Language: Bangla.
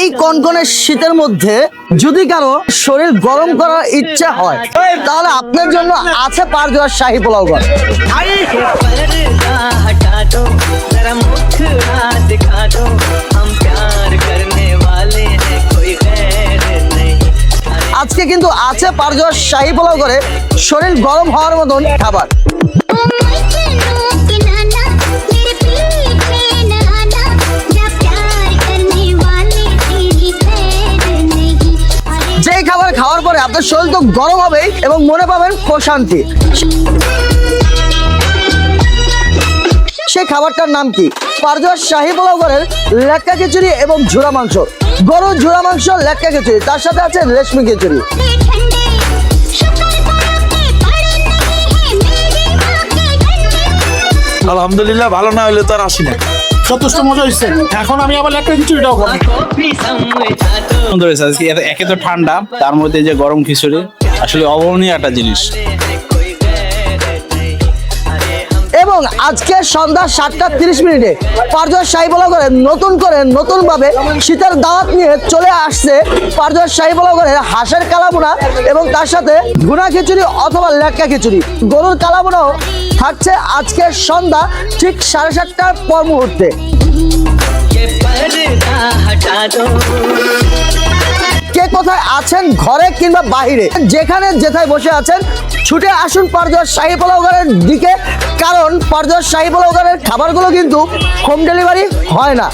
এই কনকনে শীতের মধ্যে যদি কারও শরীর গরম করার ইচ্ছা হয়, তাহলে আপনার জন্য আছে পার জোয়ার শাহী পোলাও ঘর। আজকে কিন্তু আছে পার জোয়ার শাহী পোলাও করে শরীর গরম হওয়ার মতন খাবার। আপনার শরীর তো গরম হবে এবং মনে পাবেন প্রশান্তি। সেই খাবারটার নাম কি? পারজোয়ার শাহি পোলাওগড়ের লেটকা খিচুড়ি এবং ঝুড়া মাংস। গরু, ঝুড়া মাংস, লেটকা খিচুড়ি। তার সাথে আছে রেশমি খিচুড়ি। আলহামদুলিল্লাহ, ভালো না হলে তো আর আসি না। যথেষ্ট মজা হয়েছে। এখন আমি আবার একটা সুন্দর হয়েছে। একে তো ঠান্ডা তার মধ্যে যে গরম খিচুড়ি আসলে অবর্ণীয় একটা জিনিস। এবং আজকে সন্ধ্যা সাতটা তিরিশ মিনিটে পারজর সাহিবলগরের নতুন করে নতুনভাবে শীতের দাওয়াত নিয়ে চলে আসছে পারজর সাহিবলগরের হাঁসের কালাবোনা এবং তার সাথে ঘুনা খিচুড়ি অথবা লেকা খিচুড়ি। গরুর কালাবোনাও থাকছে আজকের সন্ধ্যা ঠিক সাড়ে সাতটার পর মুহূর্তে। কে কোথায় আছেন ঘরে কিংবা বাহিরে যেখানে যেথায় বসে আছেন ছুটে আসুন পর্যায় শাহী পোলাওগারের দিকে কারণ পর্যায় শাহী পোলাওগারের খাবারগুলো কিন্তু হোম ডেলিভারি হয় না।